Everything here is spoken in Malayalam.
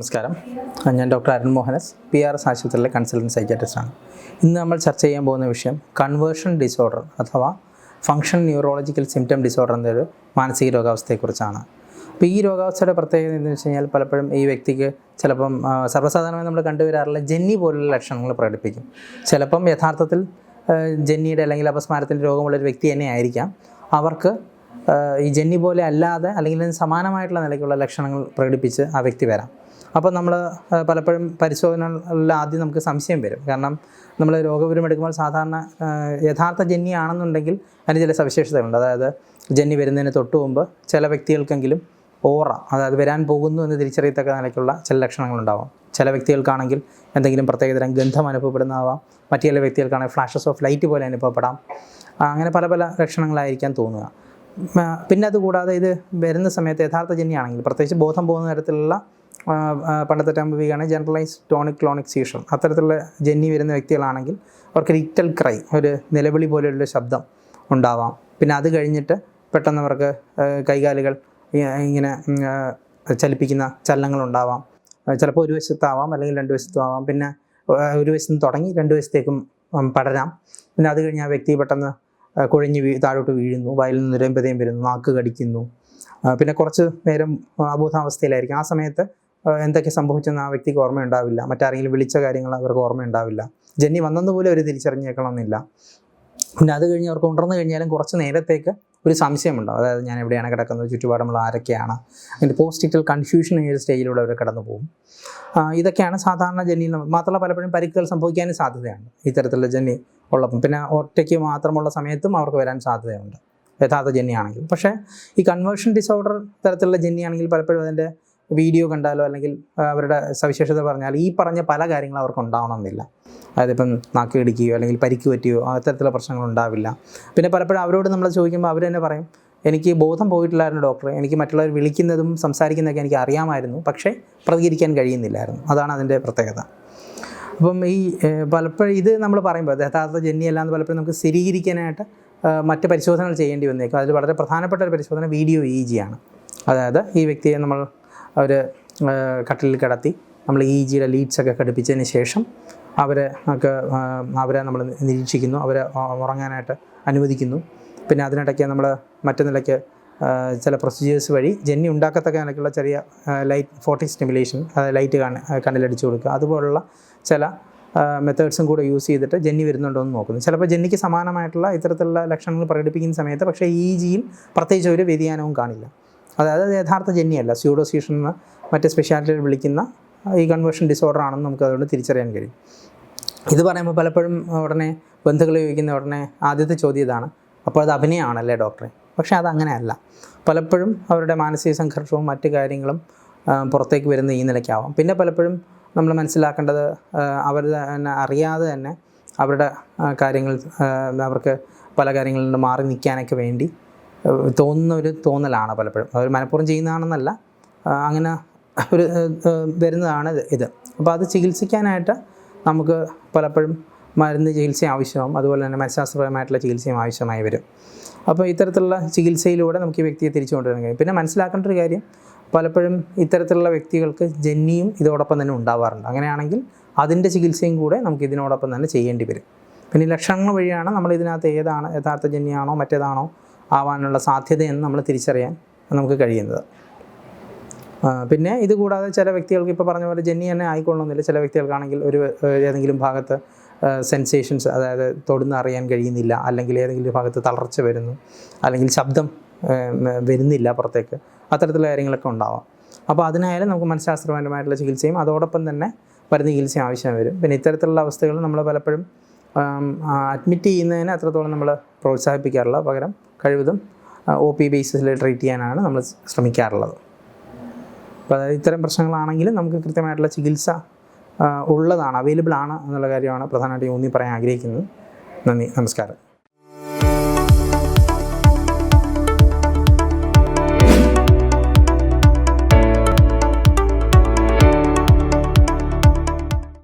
നമസ്കാരം. ഞാൻ doctor Arun മോഹനസ് P R S ആശുപത്രിയിലെ കൺസൾട്ടന്റ് സൈക്കാട്രിസ്റ്റാണ് ഇന്ന് നമ്മൾ ചർച്ച ചെയ്യാൻ പോകുന്ന വിഷയം കൺവേർഷൻ ഡിസോർഡർ അഥവാ ഫങ്ഷൻ ന്യൂറോളജിക്കൽ സിംറ്റം ഡിസോർഡർ എന്നൊരു മാനസിക രോഗാവസ്ഥയെക്കുറിച്ചാണ്. അപ്പോൾ ഈ രോഗാവസ്ഥയുടെ പ്രത്യേകത എന്ന് വെച്ച് കഴിഞ്ഞാൽ പലപ്പോഴും ഈ വ്യക്തിക്ക് ചിലപ്പം സർവസാധാരണമായി നമ്മൾ കണ്ടുവരാറുള്ള ജന്നി പോലുള്ള ലക്ഷണങ്ങൾ പ്രകടിപ്പിക്കും. ചിലപ്പം യഥാർത്ഥത്തിൽ ജെന്നിയുടെ അല്ലെങ്കിൽ അപസ്മാരത്തിന്റെ രോഗമുള്ളൊരു വ്യക്തി തന്നെ ആയിരിക്കാം. അവർക്ക് ഈ ജന്നി പോലെ അല്ലാതെ അല്ലെങ്കിൽ സമാനമായിട്ടുള്ള നിലയ്ക്കുള്ള ലക്ഷണങ്ങൾ പ്രകടിപ്പിച്ച് ആ വ്യക്തി വരാം. അപ്പോൾ നമ്മൾ പലപ്പോഴും പരിശോധനകളിൽ ആദ്യം നമുക്ക് സംശയം വരും. കാരണം നമ്മൾ രോഗവിവരം എടുക്കുമ്പോൾ സാധാരണ യഥാർത്ഥ ജന്നി ആണെന്നുണ്ടെങ്കിൽ അതിന് ചില സവിശേഷതകളുണ്ട്. അതായത് ജന്നി വരുന്നതിന് തൊട്ട് മുമ്പ് ചില വ്യക്തികൾക്കെങ്കിലും ഓറ അതായത് വരാൻ പോകുന്നു എന്ന് തിരിച്ചറിയത്തക്ക നിലയ്ക്കുള്ള ചില ലക്ഷണങ്ങളുണ്ടാവാം. ചില വ്യക്തികൾക്കാണെങ്കിൽ എന്തെങ്കിലും പ്രത്യേകതരം ഗന്ധം അനുഭവപ്പെടുന്നതാവാം. മറ്റു ചില വ്യക്തികൾക്കാണെങ്കിൽ ഫ്ലാഷസ് ഓഫ് ലൈറ്റ് പോലെ അനുഭവപ്പെടാം. അങ്ങനെ പല പല ലക്ഷണങ്ങളായിരിക്കാൻ തോന്നുക. പിന്നെ അതുകൂടാതെ ഇത് വരുന്ന സമയത്ത് യഥാർത്ഥ ജന്യാണെങ്കിൽ പ്രത്യേകിച്ച് ബോധം പോകുന്ന തരത്തിലുള്ള പണ്ടത്തെ ടൈം ഉപയോഗിക്കുകയാണെങ്കിൽ ജനറലൈസ് ടോണിക് ക്ലോണിക് സീഷൻ അത്തരത്തിലുള്ള ജന്നി വരുന്ന വ്യക്തികളാണെങ്കിൽ അവർക്ക് ലിറ്റൽ ക്രൈ ഒരു നിലവിളി പോലെയുള്ള ശബ്ദം ഉണ്ടാവാം. പിന്നെ അത് കഴിഞ്ഞിട്ട് പെട്ടെന്ന് അവർക്ക് കൈകാലുകൾ ഇങ്ങനെ ചലിപ്പിക്കുന്ന ചലനങ്ങളുണ്ടാവാം ചിലപ്പോൾ ഒരു വശത്താവാം അല്ലെങ്കിൽ രണ്ട് വശത്തും ആവാം പിന്നെ ഒരു വശത്ത് തുടങ്ങി രണ്ട് വശത്തേക്കും പടരാം. പിന്നെ അത് കഴിഞ്ഞ് ആ വ്യക്തി പെട്ടെന്ന് കുഴഞ്ഞ് വീ താഴോട്ട് വീഴുന്നു. വായിൽ നിന്ന് നിരമ്പതയും വരുന്നു. നാക്ക് കടിക്കുന്നു. പിന്നെ കുറച്ച് നേരം അബോധാവസ്ഥയിലായിരിക്കും. ആ സമയത്ത് എന്തൊക്കെ സംഭവിച്ചെന്ന് ആ വ്യക്തിക്ക് ഓർമ്മയുണ്ടാവില്ല. മറ്റാരെങ്കിലും വിളിച്ച കാര്യങ്ങൾ അവർക്ക് ഓർമ്മയുണ്ടാവില്ല. ജന്നി വന്നതുപോലെ പോലും അവർ തിരിച്ചറിഞ്ഞേക്കണമെന്നില്ല. പിന്നെ അത് കഴിഞ്ഞ് അവർക്ക് ഉണർന്നു കഴിഞ്ഞാലും കുറച്ച് നേരത്തേക്ക് ഒരു സംശയമുണ്ടാവും. അതായത് ഞാൻ എവിടെയാണ് കിടക്കുന്നത്? ചുറ്റുപാടുമുള്ള ആരൊക്കെയാണ്? അതിന്റെ പോസ്റ്റിറ്റൽ കൺഫ്യൂഷൻ ഈ ഒരു സ്റ്റേജിലൂടെ അവർ കടന്നു പോകും. ഇതൊക്കെയാണ് സാധാരണ ജന്നിയിൽ മാത്രമല്ല പലപ്പോഴും പരിക്കുകൾ സംഭവിക്കാനും സാധ്യതയുണ്ട് ഇത്തരത്തിലുള്ള ജന്നി ഉള്ളപ്പം. പിന്നെ ഒറ്റയ്ക്ക് മാത്രമുള്ള സമയത്തും അവർക്ക് വരാൻ സാധ്യതയുണ്ട്. യഥാർത്ഥ ജന്നിയാണെങ്കിൽ പക്ഷേ ഈ കൺവേർഷൻ ഡിസോർഡർ തരത്തിലുള്ള ജന്നിയാണെങ്കിൽ പലപ്പോഴും അതിന്റെ വീഡിയോ കണ്ടാലോ അല്ലെങ്കിൽ അവരുടെ സവിശേഷത പറഞ്ഞാൽ ഈ പറഞ്ഞ പല കാര്യങ്ങളും അവർക്ക് ഉണ്ടാവണമെന്നില്ല. അതായത് ഇപ്പം നാക്ക് ഇടിക്കുകയോ അല്ലെങ്കിൽ പരിക്ക് പറ്റിയോ അത്തരത്തിലുള്ള പ്രശ്നങ്ങൾ ഉണ്ടാവില്ല. പിന്നെ പലപ്പോഴും അവരോട് നമ്മൾ ചോദിക്കുമ്പോൾ അവർ തന്നെ പറയും എനിക്ക് ബോധം പോയിട്ടില്ലായിരുന്നു ഡോക്ടറെ. എനിക്ക് മറ്റുള്ളവർ വിളിക്കുന്നതും സംസാരിക്കുന്നതൊക്കെ എനിക്ക് അറിയാമായിരുന്നു. പക്ഷേ പ്രതികരിക്കാൻ കഴിയുന്നില്ലായിരുന്നു. അതാണ് അതിന്റെ പ്രത്യേകത. അപ്പം ഈ പലപ്പോഴും ഇത് നമ്മൾ പറയുമ്പോൾ യഥാർത്ഥ ജന്യല്ലാന്ന് പലപ്പോഴും നമുക്ക് സ്ഥിരീകരിക്കാനായിട്ട് മറ്റ് പരിശോധനകൾ ചെയ്യേണ്ടി വന്നേക്കും. അതിൽ വളരെ പ്രധാനപ്പെട്ട ഒരു പരിശോധന വീഡിയോ ഇ ജി ആണ് അതായത് ഈ വ്യക്തിയെ നമ്മൾ ഏഹ്, കട്ടിലിൽ കിടത്തി നമ്മൾ ഇ ജിയുടെ ലീഡ്സൊക്കെ ഘടിപ്പിച്ചതിന് ശേഷം അവരെ ഒക്കെ അവരെ നമ്മൾ നിരീക്ഷിക്കുന്നു അവരെ ഉറങ്ങാനായിട്ട് അനുവദിക്കുന്നു. പിന്നെ അതിനിടയ്ക്ക് നമ്മൾ മറ്റു നിലയ്ക്ക് ചില പ്രൊസീജിയേഴ്സ് വഴി ജന്നി ഉണ്ടാക്കത്തക്ക നിലയ്ക്കുള്ള ചെറിയ ലൈറ്റ് ഫോർട്ടി സ്റ്റിമുലേഷൻ ലൈറ്റ് കണ്ണ് കണ്ണിലടിച്ചു കൊടുക്കുക. അതുപോലുള്ള ചില മെത്തേഡ്സും കൂടെ യൂസ് ചെയ്തിട്ട് ജന്നി വരുന്നുണ്ടോ എന്ന് നോക്കുന്നു. ചിലപ്പോൾ ജന്നിക്ക് സമാനമായിട്ടുള്ള ഇത്തരത്തിലുള്ള ലക്ഷണങ്ങൾ പ്രകടിപ്പിക്കുന്ന സമയത്ത് പക്ഷേ ഇ ജിയിൽ പ്രത്യേകിച്ച് ഒരു വ്യതിയാനവും കാണില്ല. അതായത് അത് യഥാർത്ഥ സ്യൂഡോ സ്യൂഡോസീഷൻ എന്ന് മറ്റ് സ്പെഷ്യാലിറ്റിയിൽ വിളിക്കുന്ന ഈ കൺവേർഷൻ ഡിസോർഡർ ആണെന്ന് നമുക്ക് അതുകൊണ്ട് തിരിച്ചറിയാൻ കഴിയും. ഇത് പറയുമ്പോൾ പലപ്പോഴും ഉടനെ ബന്ധുക്കൾ ചോദിക്കുന്ന ഉടനെ ആദ്യത്തെ ചോദ്യം ഇതാണ്. അപ്പോൾ അത് അഭിനയമാണല്ലേ ഡോക്ടറെ പക്ഷേ അത് അങ്ങനെയല്ല പലപ്പോഴും അവരുടെ മാനസിക സംഘർഷവും മറ്റു കാര്യങ്ങളും പുറത്തേക്ക് വരുന്ന ഈ നിലയ്ക്കാവാം. പിന്നെ പലപ്പോഴും നമ്മൾ മനസ്സിലാക്കേണ്ടത് അവർ തന്നെ അറിയാതെ തന്നെ അവരുടെ കാര്യങ്ങൾ അവർക്ക് പല കാര്യങ്ങളിൽ നിന്ന് മാറി നിൽക്കാനൊക്കെ വേണ്ടി തോന്നുന്ന ഒരു തോന്നലാണ് പലപ്പോഴും. അവർ മനഃപൂർവം ചെയ്യുന്നതാണെന്നല്ല അങ്ങനെ ഒരു വരുന്നതാണ് ഇത്. അപ്പോൾ അത് ചികിത്സിക്കാനായിട്ട് നമുക്ക് പലപ്പോഴും മരുന്ന് ചികിത്സ ആവശ്യമാവും. അതുപോലെ തന്നെ മനഃശാസ്ത്രപരമായിട്ടുള്ള ചികിത്സയും ആവശ്യമായി വരും. അപ്പോൾ ഇത്തരത്തിലുള്ള ചികിത്സയിലൂടെ നമുക്ക് ഈ വ്യക്തിയെ തിരിച്ചു കൊണ്ടുവരാൻ കഴിയും. പിന്നെ മനസ്സിലാക്കേണ്ട ഒരു കാര്യം പലപ്പോഴും ഇത്തരത്തിലുള്ള വ്യക്തികൾക്ക് ജന്നിയും ഇതോടൊപ്പം തന്നെ ഉണ്ടാവാറുണ്ട്. അങ്ങനെയാണെങ്കിൽ അതിന്റെ ചികിത്സയും കൂടെ നമുക്ക് ഇതിനോടൊപ്പം തന്നെ ചെയ്യേണ്ടി വരും. പിന്നെ ലക്ഷണങ്ങൾ വഴിയാണ് നമ്മൾ ഇതിനകത്ത് ഏതാണ് യഥാർത്ഥ ജന്യാണോ മറ്റേതാണോ ആവാനുള്ള സാധ്യതയെന്ന് നമ്മൾ തിരിച്ചറിയാൻ നമുക്ക് കഴിയുന്നത്. പിന്നെ ഇത് കൂടാതെ ചില വ്യക്തികൾക്ക് ഇപ്പോൾ പറഞ്ഞ പോലെ ജെന്നി തന്നെ ആയിക്കൊള്ളണമെന്നില്ല. ചില വ്യക്തികൾക്കാണെങ്കിൽ ഒരു ഏതെങ്കിലും ഭാഗത്ത് സെൻസേഷൻസ് അതായത് തൊടുന്ന് അറിയാൻ കഴിയുന്നില്ല അല്ലെങ്കിൽ ഏതെങ്കിലും ഭാഗത്ത് തളർച്ച വരുന്നു അല്ലെങ്കിൽ ശബ്ദം വരുന്നില്ല പുറത്തേക്ക് അത്തരത്തിലുള്ള കാര്യങ്ങളൊക്കെ ഉണ്ടാവാം. അപ്പോൾ അതിനായാലും നമുക്ക് മനഃശാസ്ത്രപരമായിട്ടുള്ള ചികിത്സയും അതോടൊപ്പം തന്നെ മരുന്ന് ചികിത്സ ആവശ്യം വരും. പിന്നെ ഇത്തരത്തിലുള്ള അവസ്ഥകൾ നമ്മൾ പലപ്പോഴും അഡ്മിറ്റ് ചെയ്യുന്നതിന് അത്രത്തോളം നമ്മൾ പ്രോത്സാഹിപ്പിക്കാറില്ല. പകരം കഴിവതും ഒ പി ബേസിസിൽ ട്രീറ്റ് ചെയ്യാനാണ് നമ്മൾ ശ്രമിക്കാറുള്ളത്. അപ്പോൾ അതായത് ഇത്തരം പ്രശ്നങ്ങളാണെങ്കിലും നമുക്ക് കൃത്യമായിട്ടുള്ള ചികിത്സ ഉള്ളതാണ് അവൈലബിൾ ആണ് എന്നുള്ള കാര്യമാണ് പ്രധാനമായിട്ടും ഊന്നി പറയാൻ ആഗ്രഹിക്കുന്നത്. നന്ദി നമസ്കാരം.